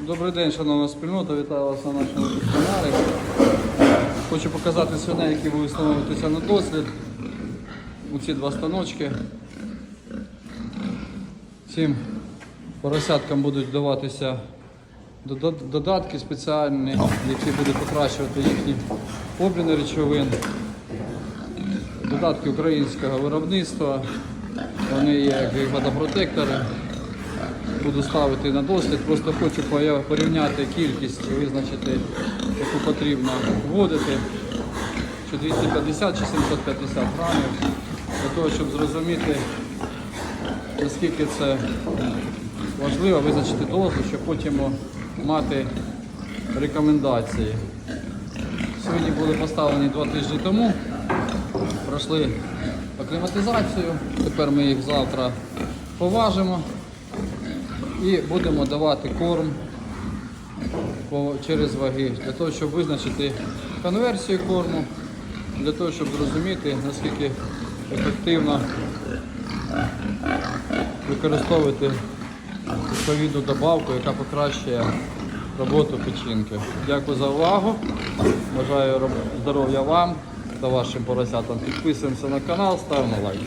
Добрий день, шановна спільнота, вітаю вас на нашому каналі. Хочу показати свиней, які будуть встановлюватися на дослід. У ці два станочки. Цим поросяткам будуть даватися додатки спеціальні, які будуть покращувати їхні обміни речовин. Додатки українського виробництва. Вони є як водопротектори буду ставити на дослід. Просто хочу порівняти кількість, і визначити, яку потрібно вводити, чи 250 чи 750 грамів, для того, щоб зрозуміти, наскільки це важливо визначити дозу, щоб потім мати рекомендації. Сьогодні були поставлені два тижні тому, пройшли акліматизацію, тепер ми їх завтра поважимо і будемо давати корм через ваги для того, щоб визначити конверсію корму, для того, щоб зрозуміти, наскільки ефективно використовувати відповідну добавку, яка покращує роботу печінки. Дякую за увагу. Бажаю здоров'я вам та вашим поросятам. Підписуємося на канал, ставимо лайк.